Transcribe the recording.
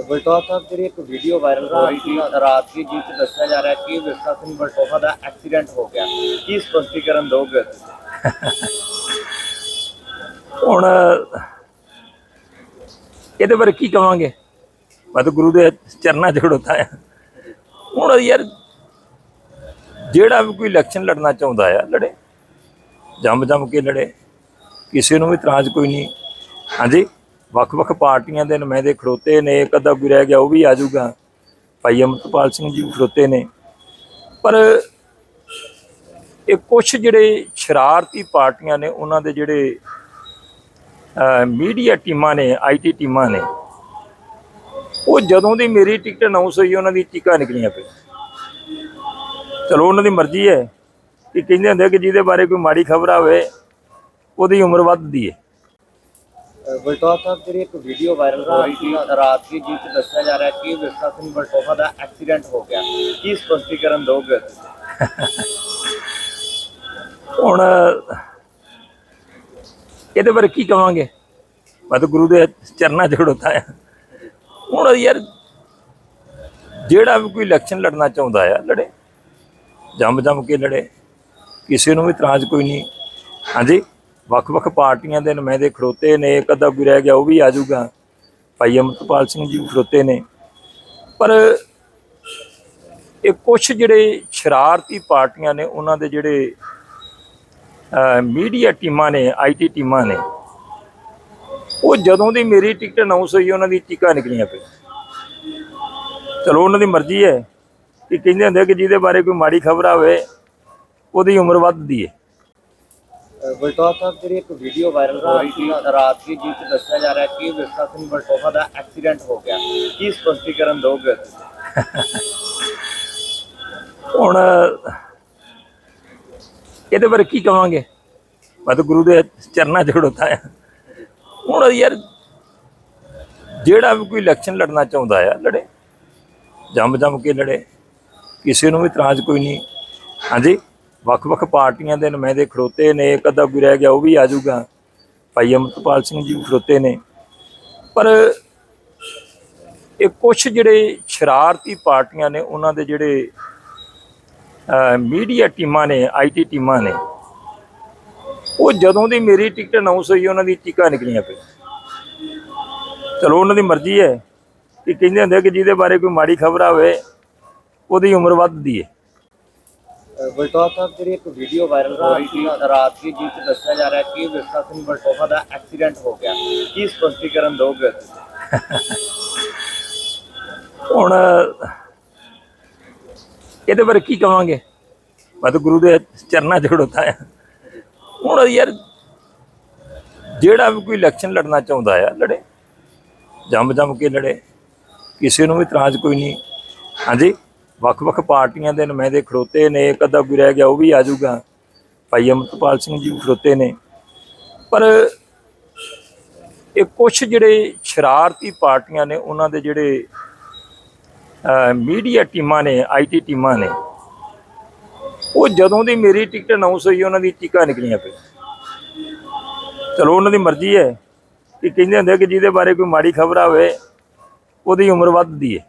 ਬਲਟੋਹਾ ਸਾਹਿਬ ਜਿਹੜੀ ਇੱਕ video viral ਹੋ ਰਹੀ ਸੀ, ਰਾਤ ਦੀ ਜਿਸ ਦੱਸਿਆ ਜਾ ਰਿਹਾ ਕਿ ਵਿਰਸਾ ਸਿੰਘ ਬਲਟੋਹਾ ਦਾ ਐਕਸੀਡੈਂਟ ਹੋ ਗਿਆ। ਕੀ ਸਪਸ਼ਟੀਕਰਨ ਦੋਗੇ? ਹੁਣ, ਇਹਦੇ ਬਾਰੇ ਕੀ ਕਵਾਂਗੇ? ਮੈਂ ਤਾਂ ਗੁਰੂ ਦੇ ਚਰਨਾਂ 'ਚ ਖੜੋਤਾ ਆ। ਹੁਣ ਯਾਰ, ਜਿਹੜਾ ਵੀ ਕੋਈ ਇਲੈਕਸ਼ਨ ਲੜਨਾ ਚਾਹੁੰਦਾ ਆ, ਲੜੇ। ਜੰਮ ਜੰਮ ਕੇ ਲੜੇ। ਕਿਸੇ ਨੂੰ ਵੀ ਇਤਰਾਜ਼ ਕੋਈ ਨਹੀਂ। ਹਾਂਜੀ? ਵੱਖ-ਵੱਖ ਪਾਰਟੀਆਂ ਦੇ ਨੁਮਾਇੰਦੇ ਖੜੋਤੇ ਨੇ, ਇੱਕ ਅੱਧਾ ਕੋਈ ਰਹਿ ਗਿਆ, ਉਹ ਵੀ ਆ ਜਾਊਗਾ। ਭਾਈ ਅਮਰਪਾਲ ਸਿੰਘ ਜੀ ਵੀ ਖੜੋਤੇ ਨੇ। ਪਰ ਇਹ ਕੁਝ ਜਿਹੜੇ ਸ਼ਰਾਰਤੀ ਪਾਰਟੀਆਂ ਨੇ, ਉਹਨਾਂ ਦੇ ਜਿਹੜੇ ਮੀਡੀਆ ਟੀਮਾਂ ਨੇ ਆਈਟੀ ਟੀਮਾਂ ਨੇ, ਉਹ ਜਦੋਂ ਦੀ ਮੇਰੀ ਟਿਕਟ ਅਨਾਉਂਸ ਹੋਈ, ਉਹਨਾਂ ਦੀ ਟਿਕਾ ਨਿਕਲੀਆਂ ਪਈ ਚਲੋ, ਉਹਨਾਂ ਦੀ ਮਰਜ਼ੀ ਹੈ ਕਿ ਕਹਿੰਦੇ ਹੁੰਦੇ ਆ ਕਿ ਜਿਹਦੇ ਬਾਰੇ ਕੋਈ ਮਾੜੀ ਖਬਰ ਆਵੇ, ਉਹਦੀ ਉਮਰ ਵੱਧਦੀ ਹੈ। ਬਲਟੋਹਾ ਸਾਹਿਬ ਜਿਹੜੀ ਇੱਕ ਵੀਡੀਓ ਵਾਇਰਲ ਹੋ ਰਹੀ ਸੀ, ਰਾਤ ਦੀ ਜਿਸ 'ਚ ਦੱਸਿਆ ਜਾ ਰਿਹਾ ਕਿ ਵਿਰਸਾ ਸਿੰਘ ਬਲਟੋਹਾ ਦਾ ਐਕਸੀਡੈਂਟ ਹੋ ਗਿਆ। ਕੀ ਸਪਸ਼ਟੀਕਰਨ ਦੋਗੇ? ਹੁਣ, ਇਹਦੇ ਬਾਰੇ ਕੀ ਕਵਾਂਗੇ? ਮੈਂ ਤਾਂ ਗੁਰੂ ਦੇ ਚਰਨਾਂ 'ਚ ਆ। ਹੁਣ ਯਾਰ, ਜਿਹੜਾ ਵੀ ਕੋਈ ਇਲੈਕਸ਼ਨ ਲੜਨਾ ਚਾਹੁੰਦਾ ਆ, ਲੜੇ। ਜੰਮ ਜੰਮ ਕੇ ਲੜੇ। ਕਿਸੇ ਨੂੰ ਵੀ ਇਤਰਾਜ਼ ਕੋਈ ਨਹੀਂ। ਹਾਂਜੀ? ਵੱਖ-ਵੱਖ ਪਾਰਟੀਆਂ ਦੇ ਨੁਮਾਇੰਦੇ ਖੜੋਤੇ ਨੇ, ਇੱਕ ਅੱਧਾ ਕੋਈ ਰਹਿ ਗਿਆ, ਉਹ ਵੀ ਆ ਜਾਊਗਾ। ਭਾਈ ਅਮਰਪਾਲ ਸਿੰਘ ਜੀ ਵੀ ਖੜੋਤੇ ਨੇ। ਪਰ ਇਹ ਕੁਝ ਜਿਹੜੇ ਸ਼ਰਾਰਤੀ ਪਾਰਟੀਆਂ ਨੇ, ਉਹਨਾਂ ਦੇ ਜਿਹੜੇ ਮੀਡੀਆ ਟੀਮਾਂ ਨੇ ਆਈਟੀ ਟੀਮਾਂ ਨੇ, ਉਹ ਜਦੋਂ ਦੀ ਮੇਰੀ ਟਿਕਟ ਅਨਾਉਂਸ ਹੋਈ, ਉਹਨਾਂ ਦੀ ਟਿਕਾ ਨਿਕਲੀਆਂ ਪਈਆਂ। ਚਲੋ, ਉਹਨਾਂ ਦੀ ਮਰਜ਼ੀ ਹੈ ਕਿ ਕਹਿੰਦੇ ਹੁੰਦੇ ਕਿ ਜਿਹਦੇ ਬਾਰੇ ਕੋਈ ਮਾੜੀ ਖਬਰ ਆਵੇ, ਉਹਦੀ ਉਮਰ ਵੱਧਦੀ ਹੈ। ਬਲਟੋਹਾ ਸਾਹਿਬ ਜਿਹੜੀ ਇੱਕ ਵੀਡੀਓ ਵਾਇਰਲ ਹੋ ਰਹੀ ਸੀ, ਰਾਤ ਦੀ ਜਿਸ ਦੱਸਿਆ ਜਾ ਰਿਹਾ ਕਿ ਵਿਰਸਾ ਸਿੰਘ ਬਲਟੋਹਾ ਦਾ ਐਕਸੀਡੈਂਟ ਹੋ ਗਿਆ। ਕੀ ਸਪਸ਼ਟੀਕਰਨ ਦੋਗੇ? ਹੁਣ, ਇਹਦੇ ਬਾਰੇ ਕੀ ਕਵਾਂਗੇ? ਮੈਂ ਤਾਂ ਗੁਰੂ ਦੇ ਚਰਨਾਂ 'ਚ ਖੜੋਤਾ ਆ। ਹੁਣ ਯਾਰ, ਜਿਹੜਾ ਵੀ ਕੋਈ ਇਲੈਕਸ਼ਨ ਲੜਨਾ ਚਾਹੁੰਦਾ ਆ, ਲੜੇ। ਜੰਮ ਜੰਮ ਕੇ ਲੜੇ। ਕਿਸੇ ਨੂੰ ਵੀ ਇਤਰਾਜ਼ ਕੋਈ ਨਹੀਂ। ਹਾਂਜੀ? ਵੱਖ-ਵੱਖ ਪਾਰਟੀਆਂ ਦੇ ਨੁਮਾਇੰਦੇ ਖੜੋਤੇ ਨੇ, ਇੱਕ ਅੱਧਾ ਕੋਈ ਰਹਿ ਗਿਆ, ਉਹ ਵੀ ਆ ਜਾਊਗਾ। ਭਾਈ ਅਮਰਪਾਲ ਸਿੰਘ ਜੀ ਵੀ ਖੜੋਤੇ ਨੇ। ਪਰ ਇਹ ਕੁਝ ਜਿਹੜੇ ਸ਼ਰਾਰਤੀ ਪਾਰਟੀਆਂ ਨੇ, ਉਹਨਾਂ ਦੇ ਜਿਹੜੇ ਮੀਡੀਆ ਟੀਮਾਂ ਨੇ ਆਈਟੀ ਟੀਮਾਂ ਨੇ, ਉਹ ਜਦੋਂ ਦੀ ਮੇਰੀ ਟਿਕਟ ਅਨਾਉਂਸ ਹੋਈ, ਉਹਨਾਂ ਦੀ ਟਿਕਾ ਨਿਕਲੀਆਂ ਪਈ ਚਲੋ, ਉਹਨਾਂ ਦੀ ਮਰਜ਼ੀ ਹੈ ਕਿ ਕਹਿੰਦੇ ਹੁੰਦੇ ਕਿ ਜਿਹਦੇ ਬਾਰੇ ਕੋਈ ਮਾੜੀ ਖਬਰ ਆਵੇ, ਉਹਦੀ ਉਮਰ ਵੱਧਦੀ ਹੈ। ਬਲਟੋਹਾ ਸਾਹਿਬ ਜਿਹੜੀ ਇੱਕ ਵੀਡੀਓ ਵਾਇਰਲ ਹੋ ਰਹੀ ਸੀ, ਰਾਤ ਦੀ ਜਿਸ 'ਚ ਦੱਸਿਆ ਜਾ ਰਿਹਾ ਕਿ ਵਿਰਸਾ ਸਿੰਘ ਬਲਟੋਹਾ ਦਾ ਐਕਸੀਡੈਂਟ ਹੋ ਗਿਆ। ਕੀ ਸਪਸ਼ਟੀਕਰਨ ਦੋਗੇ? ਹੁਣ, ਇਹਦੇ ਬਾਰੇ ਕੀ ਕਵਾਂਗੇ? ਮੈਂ ਤਾਂ ਗੁਰੂ ਦੇ ਚਰਨਾਂ 'ਚ ਖੜੋਤਾ ਆ। ਹੁਣ ਯਾਰ, ਜਿਹੜਾ ਵੀ ਕੋਈ ਇਲੈਕਸ਼ਨ ਲੜਨਾ ਚਾਹੁੰਦਾ ਆ, ਲੜੇ। ਜੰਮ ਜੰਮ ਕੇ ਲੜੇ। ਕਿਸੇ ਨੂੰ ਵੀ ਇਤਰਾਜ਼ ਕੋਈ ਨਹੀਂ। ਹਾਂਜੀ? ਵੱਖ-ਵੱਖ ਪਾਰਟੀਆਂ ਦੇ ਨੁਮਾਇੰਦੇ ਖੜੋਤੇ ਨੇ, ਇੱਕ ਅੱਧਾ ਕੋਈ ਰਹਿ ਗਿਆ, ਉਹ ਵੀ ਆ ਜਾਊਗਾ ਭਾਈ ਅਮਰਪਾਲ ਸਿੰਘ ਜੀ ਵੀ ਖੜੋਤੇ ਨੇ। ਪਰ ਇਹ ਕੁਝ ਜਿਹੜੇ ਸ਼ਰਾਰਤੀ ਪਾਰਟੀਆਂ ਨੇ, ਉਹਨਾਂ ਦੇ ਜਿਹੜੇ ਮੀਡੀਆ ਟੀਮਾਂ ਨੇ ਆਈਟੀ ਟੀਮਾਂ ਨੇ, ਉਹ ਜਦੋਂ ਦੀ ਮੇਰੀ ਟਿਕਟ ਅਨਾਉਂਸ ਹੋਈ, ਉਹਨਾਂ ਦੀ ਟਿਕਾ ਨਿਕਲੀਆਂ ਪਈ ਚਲੋ, ਉਹਨਾਂ ਦੀ ਮਰਜ਼ੀ ਹੈ ਕਿ ਕਹਿੰਦੇ ਹੁੰਦੇ ਕਿ ਜਿਹਦੇ ਬਾਰੇ ਕੋਈ ਮਾੜੀ ਖਬਰ ਆਵੇ, ਉਹਦੀ ਉਮਰ ਵੱਧਦੀ ਹੈ।